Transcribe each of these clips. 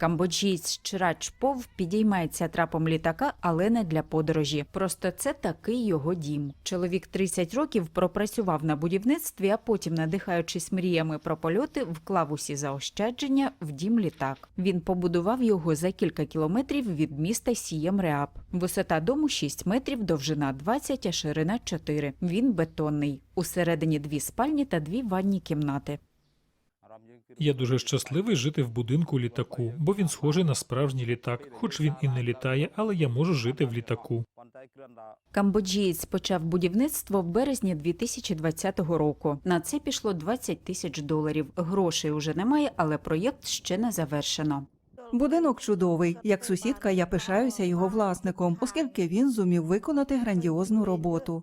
Камбоджієць Чрач Пов підіймається трапом літака, але не для подорожі. Просто це такий його дім. Чоловік 30 років пропрацював на будівництві, а потім, надихаючись мріями про польоти, вклав усі заощадження в дім літак. Він побудував його за кілька кілометрів від міста Сієм Реап. Висота дому 6 метрів, довжина 20, а ширина 4. Він бетонний. Усередині дві спальні та дві ванні кімнати. Я дуже щасливий жити в будинку літаку, бо він схожий на справжній літак, хоч він і не літає, але я можу жити в літаку. Камбоджієць почав будівництво в березні 2020 року. На це пішло 20 тисяч доларів. Грошей уже немає, але проєкт ще не завершено. Будинок чудовий. Як сусідка, я пишаюся його власником, оскільки він зумів виконати грандіозну роботу.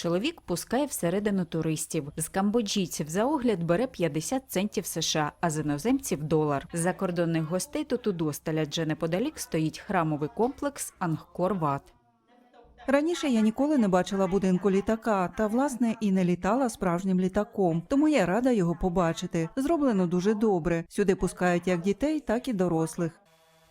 Чоловік пускає всередину туристів. З камбоджійців за огляд бере 50 центів США, а з іноземців долар. Закордонних гостей тут удосталь, адже неподалік стоїть храмовий комплекс Ангкор Ват. Раніше я ніколи не бачила будинку літака, та власне і не літала справжнім літаком, тому я рада його побачити. Зроблено дуже добре. Сюди пускають як дітей, так і дорослих.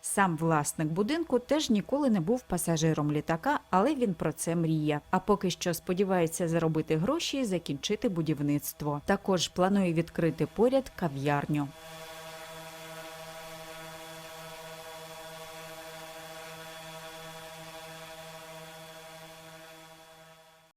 Сам власник будинку теж ніколи не був пасажиром літака, але він про це мріє. А поки що сподівається заробити гроші і закінчити будівництво. Також планує відкрити поряд кав'ярню.